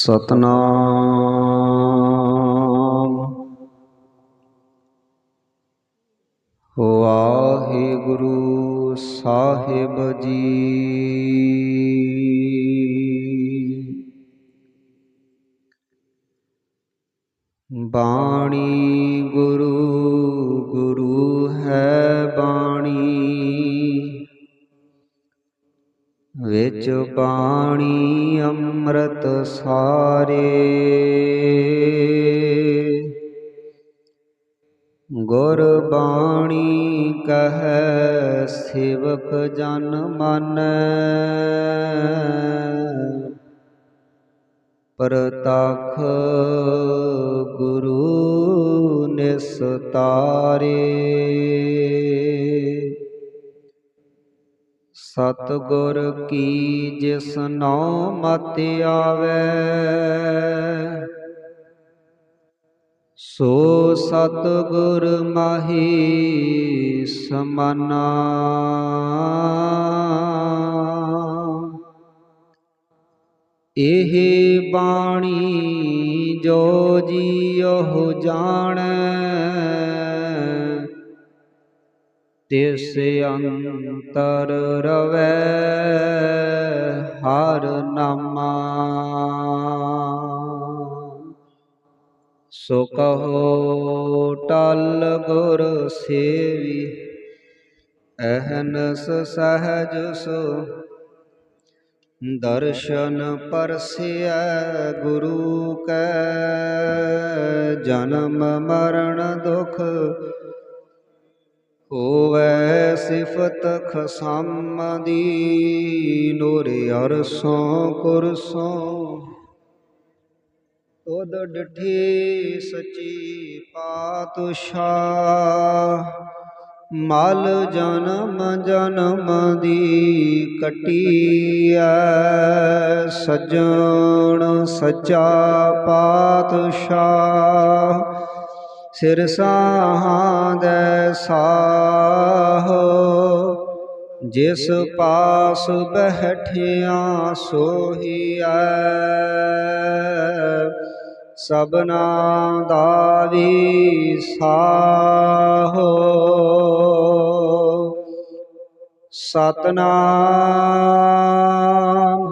ਸਤਨਾਮ। ਵਾਹਿਗੁਰੂ ਸਾਹਿਬ ਜੀ। ਬਾਣੀ ਵਿੱਚ ਬਾਣੀ ਅੰਮ੍ਰਿਤ ਸਾਰੇ। ਗੁਰ ਬਾਣੀ ਕਹੈ ਸੇਵਕ ਜਨ ਮਾਨੈ। ਪ੍ਰਤਖ ਗੁਰੂ ਨਿਸਤਾਰੇ। ਸਤਿਗੁਰ ਕੀ ਜਿਸ ਨਉ ਮਤਿ ਆਵੈ? ਸੋ ਸਤਿਗੁਰ ਮਾਹੀ ਸਮਾਨਾ। ਇਹ ਬਾਣੀ ਜੋ ਜੀਉ ਜਾਣੈ। ਤਿਸ ਅੰਤਰ ਰਵੈ, ਹਰ ਨਾਮਾ। ਸੋ ਕਹੋ ਟਲ ਗੁਰ ਸੇਵੀ, ਅਹਨਸ ਸਹਜ ਸੋ। ਦਰਸ਼ਨ ਪਰਸਿਐ ਗੁਰੂ ਕੈ, ਜਨਮ ਮਰਨ ਦੁਖ ਹੋਵੈ ਸਿਫਤ ਖਸਮ ਦੀ ਨੂਰ ਅਰਸੋਂ ਕੁਰਸੋਂ ਤੁਧ ਡਠੀ ਸਚੀ ਪਾਤਸ਼ਾਹ, ਮਲ ਜਨਮ ਜਨਮ ਦੀ ਕਟੀਐ, ਸਜਣ ਸਚਾ ਪਾਤਸ਼ਾਹ। ਸਿਰ ਸਾਹਾਦੈ ਸਾਹੋ ਜਿਸ ਪਾਸ ਬਹਿਠਿਆ ਸੋਹੀਐ ਸਬਨਾ ਦਾ ਵੀ ਸਾਹੋ। ਸਤਨਾਮ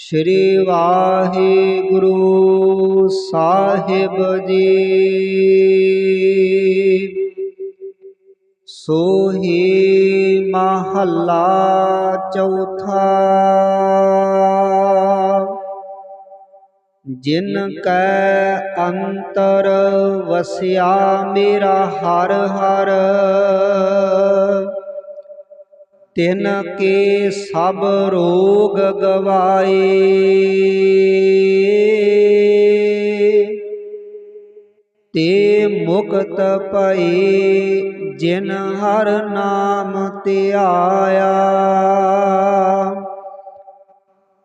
ਸ਼੍ਰੀ ਵਾਹਿਗੁਰੂ ਸਾਹਿਬ ਜੀ। ਸੋਹੀ ਮਹੱਲਾ ਚੌਥਾ। ਜਿਨ ਕੈ ਅੰਤਰ ਵਸਿਆ ਮੇਰਾ ਹਰ ਹਰ। ਤਿਨ ਕੇ ਸਭ ਰੋਗ ਗਵਾਏ। ਤੇ ਮੁਕਤ ਪਈ ਜਿਨ ਹਰ ਨਾਮ ਧਿਆਇਆ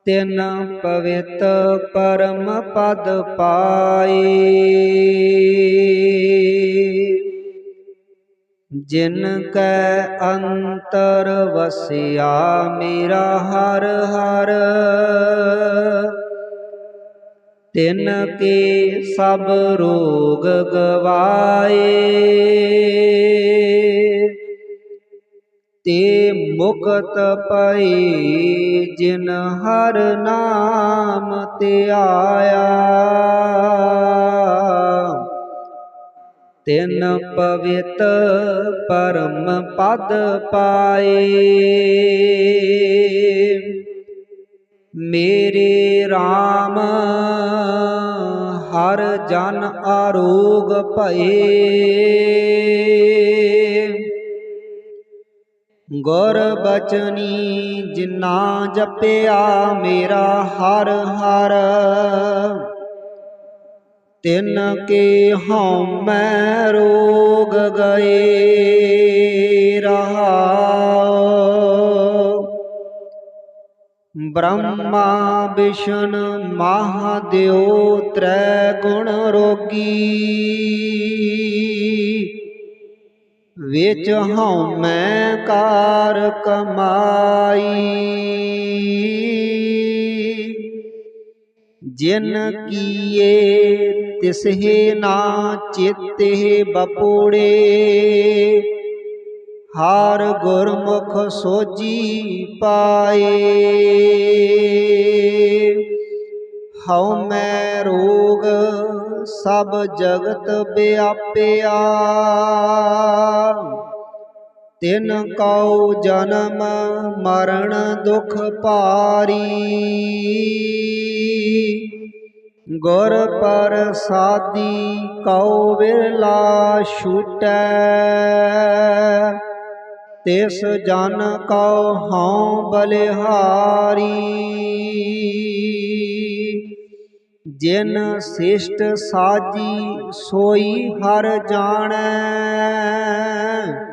ਤਿਨ ਪਵਿੱਤ ਪਰਮ ਪਦ ਪਾਏ। ਜਿਨ ਕੈ ਅੰਤਰ ਵਸਿਆ ਮੇਰਾ ਹਰ ਹਰ। ਤਿਨ ਕੇ ਸਭ ਰੋਗ ਗਵਾਏ। ਤੇ ਮੁਕਤ ਪਈ ਜਿਨ ਹਰ ਨਾਮ ਧਿਆਇਆ ਤਿਨ ਪਵਿੱਤ ਪਰਮ ਪਦ ਪਾਏ। ਮੇਰੇ RAM, ਹਰ ਜਨ ਆਰੋਗ ਭਏ। ਗੁਰ ਬਚਨੀ ਜਿਨਾ ਜਪਿਆ ਮੇਰਾ ਹਰ ਹਰ। ਤਿਨ ਕੇ ਹਉਮੈ ਰੋਗ ਗਏ ਰਹਾਉ। ਬ੍ਰਹਮਾ ਵਿਸ਼ਨ ਮਹਾਦੇਵ ਤ੍ਰੈ ਗੁਣ ਰੋਗੀ। ਵਿੱਚ ਹਉਮੈ ਕਾਰ ਕਮਾਈ। ਜਿਨ ਕੀਏ ਤਿਸਹਿ ਨਾ ਚੇਤੇ ਬਪੋੜੇ। ਹਰ ਗੁਰਮੁਖ ਸੋਜੀ ਪਾਏ। ਹਉ ਮੈਂ ਰੋਗ ਸਭ ਜਗਤ ਵਿਆਪਿਆ। ਤਿਨ ਕਉ ਜਨਮ ਮਰਨ ਦੁਖ ਭਾਰੀ। ਗੁਰ ਪ੍ਰਸਾਦੀ ਕਉ ਵਿਰਲਾ ਛੂਟੈ। ਤਿਸ ਜਨ ਕਉ ਹਉ ਬਲਿਹਾਰੀ। ਜਿਨ ਸਿਸ਼ਟ ਸਾਜੀ ਸੋਈ ਹਰ ਜਾਣੈ।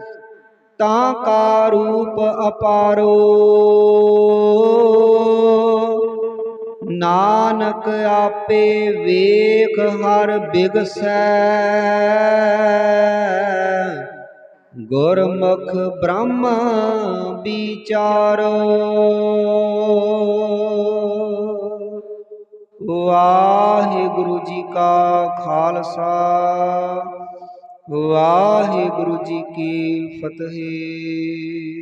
ਤਾਂ ਕਾ ਰੂਪ ਅਪਾਰੋ। ਨਾਨਕ ਆਪੇ ਵੇਖ ਹਰ ਬਿਗਸੈ। ਗੁਰਮੁਖ ਬ੍ਰਹਮ ਵਿਚਾਰੋ। ਵਾਹਿਗੁਰੂ ਜੀ ਕਾ ਖਾਲਸਾ। ਵਾਹਿਗੁਰੂ ਜੀ ਕੀ ਫਤਿਹ।